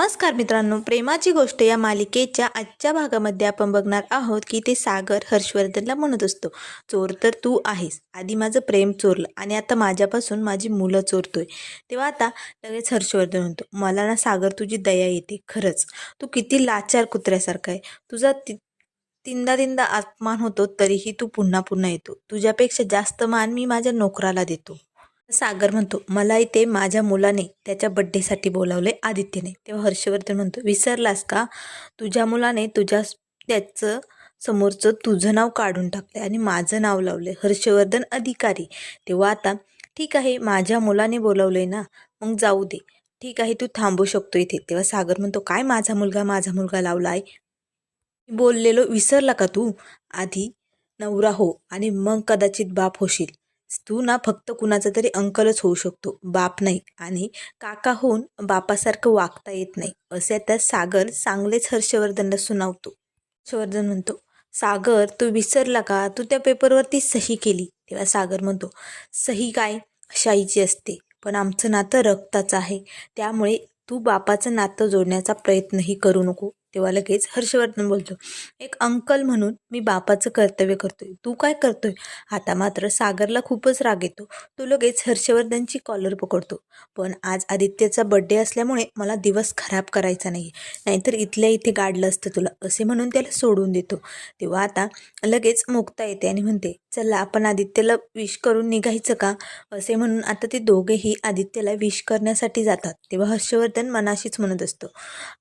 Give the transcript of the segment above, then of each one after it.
नमस्कार मित्रांनो प्रेमाची गोष्ट या मालिकेच्या आजच्या भागामध्ये आपण बघणार आहोत की ते सागर हर्षवर्धनला म्हणत असतो चोर तर तू आहेस. आधी माझं प्रेम चोरलं आणि आता माझ्यापासून माझी मुलं चोरतोय. तेव्हा आता लगेच हर्षवर्धन म्हणतो मला ना सागर तुझी दया येते खरंच. तू किती लाचार कुत्र्यासारखा आहे. तुझा ति तीनदा तीनदा अपमान होतो तरीही तू पुन्हा पुन्हा येतो. तुझ्यापेक्षा जास्त मान मी माझ्या नोकराला देतो. सागर म्हणतो मला इथे माझ्या मुलाने त्याच्या बड्डेसाठी बोलावले आदित्यने. तेव्हा हर्षवर्धन म्हणतो विसरलास का? तुझ्या मुलाने तुझ्या त्याचं समोरचं तुझं नाव काढून टाकलं आणि माझं नाव लावलं हर्षवर्धन अधिकारी. तेव्हा आता ठीक आहे माझ्या मुलाने बोलावलंय ना मग जाऊ दे. ठीक आहे तू थांबू शकतो इथे. तेव्हा सागर म्हणतो काय माझा मुलगा माझा मुलगा लावला आहे बोललेलो विसरला का तू? आधी नवरा हो आणि मग कदाचित बाप होशील. तू ना फक्त कुणाचा तरी अंकलच होऊ शकतो. बाप नाही आणि काका होऊन बापासारखं वागता येत नाही असे आता सागर चांगलेच हर्षवर्धनला सुनावतो. हर्षवर्धन म्हणतो सागर तू विसरला का? तू त्या पेपरवरती सही केली. तेव्हा सागर म्हणतो सही काय? शाईची असते पण आमचं नातं रक्ताचं आहे. त्यामुळे तू बापाचं नातं जोडण्याचा प्रयत्नही करू नको. तेव्हा लगेच हर्षवर्धन बोलतो एक अंकल म्हणून मी बापाचं कर्तव्य करतोय. तू काय करतोय? आता मात्र सागरला खूपच राग येतो. तो लगेच हर्षवर्धनची कॉलर पकडतो. पण आज आदित्यचा बड्डे असल्यामुळे मला दिवस खराब करायचा नाही नाहीतर इथल्या इथे गाडलं असतं तुला असे म्हणून त्याला सोडून देतो. तेव्हा आता लगेच मुक्ता येते आणि म्हणते चला आपण आदित्यला विश करून निघायचं का? असे म्हणून आता ते दोघेही आदित्यला विश करण्यासाठी जातात. तेव्हा हर्षवर्धन मनाशीच म्हणत असतो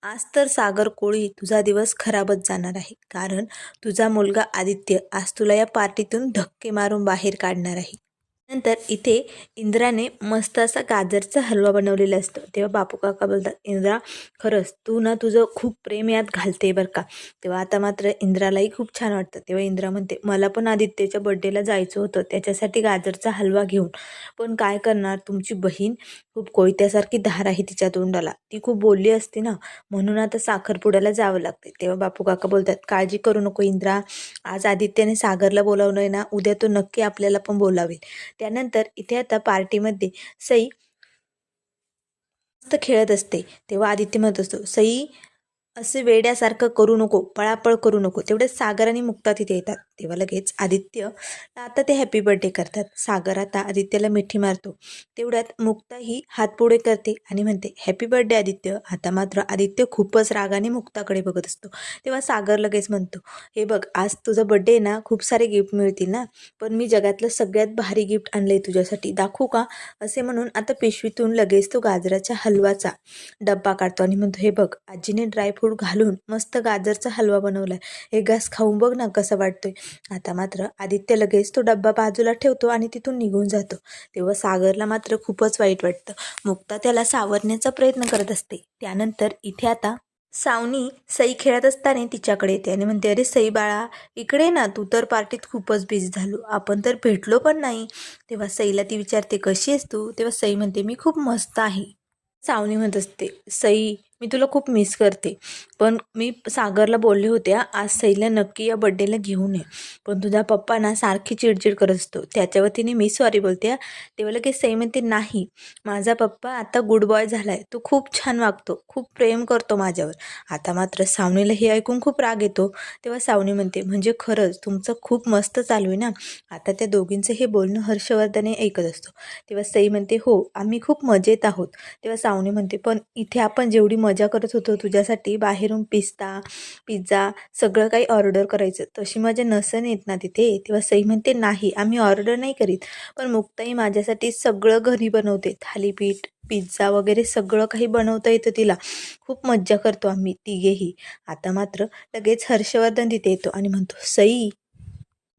आज तर सागर कोळी तुझा दिवस खराबच जाणार आहे. कारण तुझा मुलगा आदित्य आज तुला या पार्टीतून धक्के मारून बाहेर काढणार आहे. नंतर इथे इंद्राने मस्त असा गाजरचा हलवा बनवलेला असतो. तेव्हा बापू काका बोलतात इंद्रा खरंच तू ना तुझं खूप प्रेम यात घालते बरं का. तेव्हा आता मात्र इंद्रालाही खूप छान वाटतं. तेव्हा इंद्रा म्हणते मला पण आदित्यच्या बड्डेला जायचं होतं त्याच्यासाठी गाजरचा हलवा घेऊन. पण काय करणार तुमची बहीण खूप कोयत्यासारखी धार आहे तिच्या तोंडाला. ती खूप बोलली असते ना म्हणून आता साखरपुड्याला जावं लागते तेव्हा बापू काका बोलतात काळजी करू नको इंद्रा आज आदित्यने सागरला बोलावलं आहे ना उद्या तो नक्की आपल्याला पण बोलावेल. त्यानंतर इथे आता पार्टीमध्ये सई मस्त खेळत असते. तेव्हा आदित्य म्हणत असतो सई असे वेड्यासारखं करू नको पळापळ करू नको तेवढे सागर आणि मुक्ता तिथे येतात. तेव्हा लगेच आदित्य आता ते हॅपी बर्थडे करतात. सागर आता आदित्यला मिठी मारतो. तेवढ्यात मुक्ता ही हात पुढे करते आणि म्हणते हॅपी बर्थडे आदित्य. आता मात्र आदित्य खूपच रागाने मुक्ताकडे बघत असतो. तेव्हा सागर लगेच म्हणतो हे बघ आज तुझा बर्थडे आहे ना खूप सारे गिफ्ट मिळतील ना पण मी जगातलं सगळ्यात भारी गिफ्ट आणलं आहे तुझ्यासाठी. दाखवू का? असे म्हणून आता पिशवीतून लगेच तो गाजराच्या हलवाचा डब्बा काढतो आणि म्हणतो हे बघ आजीने ड्रायफ्रूट घालून मस्त गाजरचा हलवा बनवला आहे घास खाऊन बघ ना कसा वाटतोय. आता मात्र आदित्य लगेच तो डब्बा बाजूला ठेवतो आणि तिथून निघून जातो. तेव्हा सागरला मात्र खूपच वाईट वाटतं. मुक्ता त्याला सावरण्याचा प्रयत्न करत असते. त्यानंतर इथे आता सावनी सई खेळत असताना तिच्याकडे येते आणि म्हणते अरे सई बाळा इकडे ना तू तर पार्टीत खूपच बिझी झालो. आपण तर भेटलो पण नाही. तेव्हा सईला ती विचारते कशी आहेस तू? तेव्हा सई म्हणते मी खूप मस्त आहे. सावनी म्हणत असते सई मी तुला खूप मिस करते. पण मी सागरला बोलले होते आज सईला नक्की या बड्डेला घेऊन ये. पण तुझा पप्पा ना सारखी चिडचिड करत असतो. त्याच्या वतीने मी सॉरी बोलते हा." तेव्हा लगेच सई म्हणते नाही. माझा पप्पा आता गुड बॉय झाला आहे तो खूप छान वागतो. खूप प्रेम करतो माझ्यावर. आता मात्र सावनीला हे ऐकून खूप राग येतो. तेव्हा सावनी म्हणते म्हणजे खरंच तुमचं खूप मस्त चालू आहे ना? आता त्या दोघींचं हे बोलणं हर्षवर्धने ऐकत असतो. तेव्हा सई म्हणते हो आम्ही खूप मजेत आहोत. तेव्हा सावनी म्हणते पण इथे आपण जेवढी मजा करत होतो तुझ्यासाठी बाहेर बाहेरून पिस्ता पिझ्झा सगळं काही ऑर्डर करायचं. तशी माझ्या नसन येत ना तिथे तेव्हा सई म्हणते नाही आम्ही ऑर्डर नाही करीत पण मुक्ताई माझ्यासाठी सगळं घरी बनवते. थालीपीठ पिझ्झा वगैरे सगळं काही बनवता येतं तिला. खूप मज्जा करतो आम्ही तिघेही. आता मात्र लगेच हर्षवर्धन तिथे येतो आणि म्हणतो सई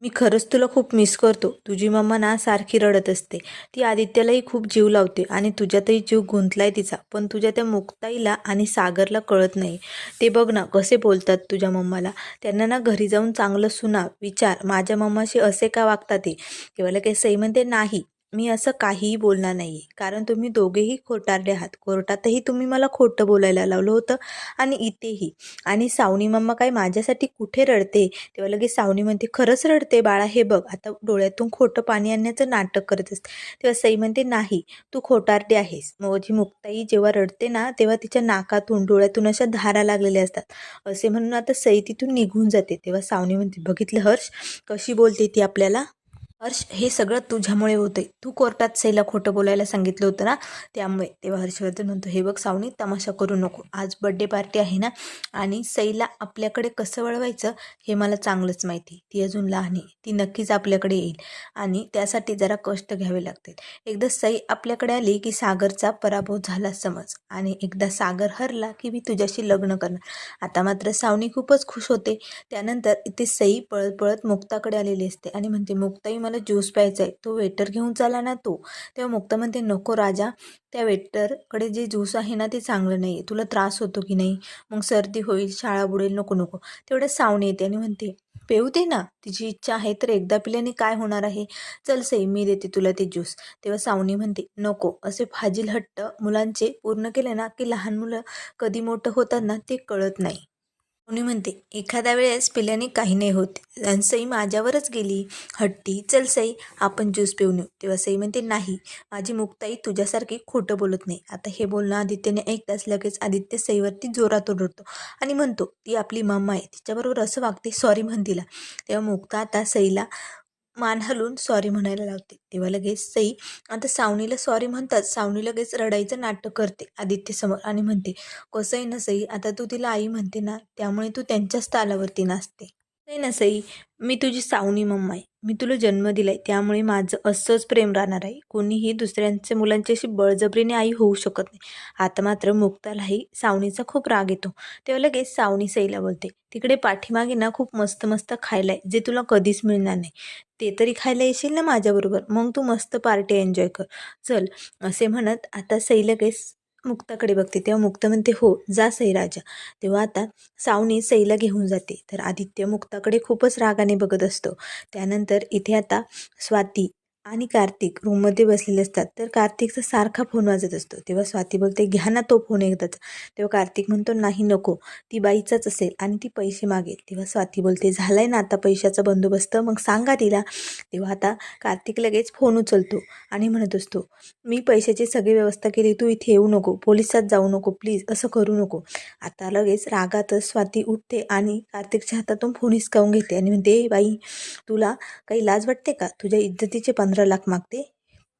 मी खरंच तुला खूप मिस करतो. तुझी मम्मा ना सारखी रडत असते. ती आदित्यालाही खूप जीव लावते आणि तुझ्यातही जीव गुंतलाय तिचा. पण तुझ्या त्या मुक्ताईला आणि सागरला कळत नाही. ते बघ ना कसे बोलतात तुझ्या मम्माला त्यांना ना घरी जाऊन चांगलं सुना विचार. माझ्या मम्माशी असे का वागतात ते? केवळ काही सई म्हणते नाही. मी असं काहीही बोलणार नाही आहे कारण तुम्ही दोघेही खोटारडे आहात. कोर्टातही तुम्ही मला खोटं बोलायला लावलं होतं आणि इथेही. आणि सावनी मम्मा काय माझ्यासाठी कुठे रडते? तेव्हा लगेच सावनी म्हणते खरंच रडते बाळा हे बघ आता डोळ्यातून खोटं पाणी आणण्याचं नाटक करत असते. तेव्हा सई म्हणते नाही तू खोटारडे आहेस. माझी मुक्ताई जेव्हा रडते ना तेव्हा तिच्या नाकातून डोळ्यातून अशा धारा लागलेल्या असतात. असे म्हणून आता सई तिथून निघून जाते. तेव्हा सावनी म्हणते बघितलं हर्ष? कशी बोलते ती आपल्याला? हर्ष हे सगळं तुझ्यामुळे होतंय. तू कोर्टात सईला खोटं बोलायला सांगितलं होतं ना? त्यामुळे तेव्हा हर्षवर्धन म्हणतो हे बघ सावनी तमाशा करू नको. आज बड्डे पार्टी आहे ना? आणि सईला आपल्याकडे कसं वळवायचं हे मला चांगलंच माहिती. ती अजून लहान आहे. ती नक्कीच आपल्याकडे येईल. आणि त्यासाठी जरा कष्ट घ्यावे लागतील. एकदा सई आपल्याकडे आली की सागरचा पराभव झाला समज. आणि एकदा सागर हरला की मी तुझ्याशी लग्न करणार. आता मात्र सावनी खूपच खुश होते. त्यानंतर इथे सई पळत पळत मुक्ताकडे आलेली असते. आणि म्हणते मुक्ताई मला मला ज्यूस प्यायचा आहे तो वेटर घेऊन चाला ना तो. तेव्हा मुक्ता म्हणते नको राजा. त्या वेटरकडे जे ज्यूस आहे ना ते चांगलं नाही आहे तुला त्रास होतो की नाही? मग सर्दी होईल शाळा बुडेल नको नको. तेवढ्या सावणी येते आणि म्हणते पेऊ दे ना. तिची इच्छा आहे तर एकदा पिल्याने काय होणार आहे? चल सई मी देते तुला ते ज्यूस तेव्हा सावनी म्हणते नको. असे फाजील हट्ट मुलांचे पूर्ण केले ना की लहान मुलं कधी मोठं होतात ना ते कळत नाही. कोणी म्हणते एखाद्या वेळेस पिल्याने काही नाही होत. आणि सई माझ्यावरच गेली. हट्टी चल सई आपण ज्यूस पिऊन येऊ. तेव्हा सई म्हणते नाही माझी मुक्ताई तुझ्यासारखी खोटं बोलत नाही. आता हे बोलणं आदित्यने ऐकताच लगेच आदित्य सईवरती जोरात ओरडतो आणि म्हणतो ती आपली मम्मा आहे. तिच्याबरोबर असं वागते. सॉरी म्हण तिला. तेव्हा मुक्ता आता सईला मान हलून सॉरी म्हणायला लावते. तेव्हा लगेच सई आता सावनीला सॉरी म्हणतात. सावनी लगेच रडायचं नाटक करते आदित्यसमोर आणि म्हणते कसं आहे ना सई आता तू तिला आई म्हणते ना त्यामुळे तू त्यांच्याच तालावरती नाचते. नाही ना सई मी तुझी सावनी मम्मा आहे. मी तुला जन्म दिलाय त्यामुळे माझं असंच प्रेम राहणार आहे. कोणीही दुसऱ्यांच्या मुलांची अशी बळजबरीने आई होऊ शकत नाही. आता मात्र मुक्तालाही सावनीचा खूप राग येतो. तेव्हा लगेच सावनी सईला बोलते तिकडे पाठीमागे ना खूप मस्त मस्त खायला आहे जे तुला कधीच मिळणार नाही. ते तरी खायला येशील ना माझ्याबरोबर? मग तू मस्त पार्टी एन्जॉय कर. चल असे म्हणत आता सई लगेच मुक्ताकडे बघते तेव्हा मुक्ता म्हणते हो जा सई राजा. तेव्हा आता सावनी सईला घेऊन जाते. तर आदित्य मुक्ताकडे खूपच रागाने बघत असतो. त्यानंतर इथे आता स्वाती आणि कार्तिक रूममध्ये बसलेले असतात. तर कार्तिकचा सारखा फोन वाजत असतो. तेव्हा स्वाती बोलते घ्या ना तो फोन एकदाच तेव्हा कार्तिक म्हणतो नाही नको. ती बाईचाच असेल आणि ती पैसे मागेल. तेव्हा स्वाती बोलते झालाय ना आता पैशाचा बंदोबस्त मग सांगा तिला. तेव्हा आता कार्तिक लगेच फोन उचलतो आणि म्हणत असतो मी पैशाची सगळी व्यवस्था केली तू इथे येऊ नको. पोलिसात जाऊ नको प्लीज असं करू नको. आता लगेच रागातच स्वाती उठते आणि कार्तिकच्या हातातून फोन हिसकावून घेते आणि म्हणते बाई तुला काही लाज वाटते का? तुझ्या इज्जतीचे पण पंधरा लाख मागते.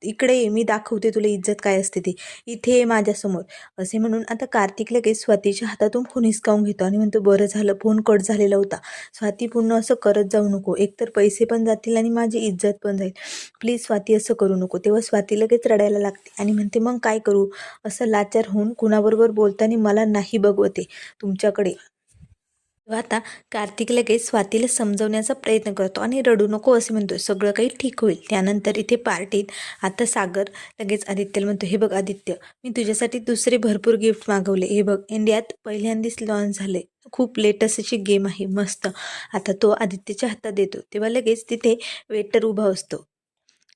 इकडे ये मी दाखवते तुला इज्जत काय असते ती. इथे ये माझ्यासमोर. असे म्हणून आता कार्तिक लगेच स्वातीच्या हातातून फोन हिसकावून घेतो. आणि म्हणतो बरं झालं फोन कट झालेला होता. स्वाती पूर्ण असं करत जाऊ नको. एकतर पैसे पण जातील आणि माझी इज्जत पण जाईल. प्लीज स्वाती असं करू नको. तेव्हा स्वाती लगेच रडायला लागते. आणि म्हणते मग काय करू? असं लाचार होऊन कुणाबरोबर बोलताना मला नाही बघवते. तुमच्याकडे आता कार्तिक लगेच स्वातीला समजवण्याचा प्रयत्न करतो आणि रडू नको असे म्हणतो सगळं काही ठीक होईल. त्यानंतर इथे पार्टीत आता सागर लगेच आदित्यला म्हणतो हे बघ आदित्य मी तुझ्यासाठी दुसरे भरपूर गिफ्ट मागवले. हे बघ इंडियात पहिल्यांदाच लॉन्च झाले. खूप लेटेस्ट अशी गेम आहे मस्त. आता तो आदित्यच्या हातात देतो. तेव्हा लगेच तिथे वेटर उभा असतो.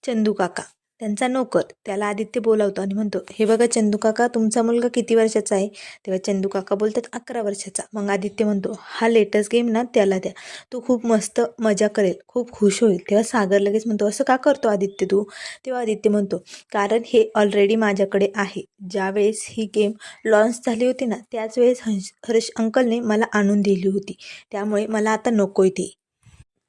चंदू काका. त्यांचा नोकर त्याला आदित्य बोलावतो आणि म्हणतो हे बघा चंदूकाका तुमचा मुलगा किती वर्षाचा आहे? तेव्हा चंदूकाका बोलतात अकरा वर्षाचा. मग आदित्य म्हणतो हा लेटेस्ट गेम ना त्याला द्या. तो खूप मस्त मजा करेल खूप खुश होईल. तेव्हा सागर लगेच म्हणतो असं का करतो आदित्य तू? तेव्हा आदित्य म्हणतो कारण हे ऑलरेडी माझ्याकडे आहे. ज्यावेळेस ही गेम लॉन्च झाली होती ना त्याच वेळेस हंश हर्ष अंकलने मला आणून दिली होती. त्यामुळे मला आता नको ती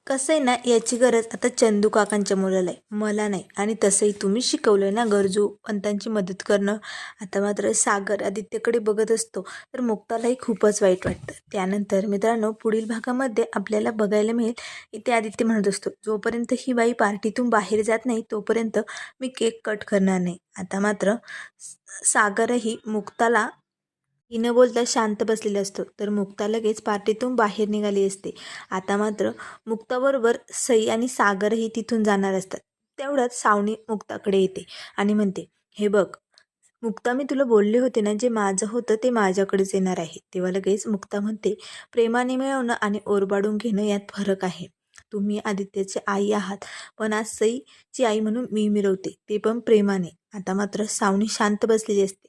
कसं आहे ना याची गरज आता चंदू काकांच्या मुलाला आहे. मला नाही. आणि तसंही तुम्ही शिकवलं ना गरजू पंतांची मदत करणं. आता मात्र सागर आदित्यकडे बघत असतो. तर मुक्तालाही खूपच वाईट वाटतं. त्यानंतर मित्रांनो पुढील भागामध्ये आपल्याला बघायला मिळेल. इथे आदित्य म्हणत असतो जोपर्यंत ही बाई पार्टीतून बाहेर जात नाही तोपर्यंत मी केक कट करणार नाही. आता मात्र सागरही मुक्ताला ती न बोलता शांत बसलेला असतो. तर मुक्ता लगेच पार्टीतून बाहेर निघाली असते. आता मात्र मुक्ताबरोबर सई आणि सागरही तिथून जाणार असतात. तेवढ्यात सावनी मुक्ताकडे येते आणि म्हणते हे बघ मुक्ता मी तुला बोलले होते ना जे माझं होतं ते माझ्याकडेच येणार आहे. तेव्हा लगेच मुक्ता म्हणते प्रेमाने मिळवणं आणि ओरबाडून घेणं यात फरक आहे. तुम्ही आदित्याची आई आहात पण आज सईची आई म्हणून मी मिरवते. ते पण प्रेमाने. आता मात्र सावनी शांत बसलेली असते.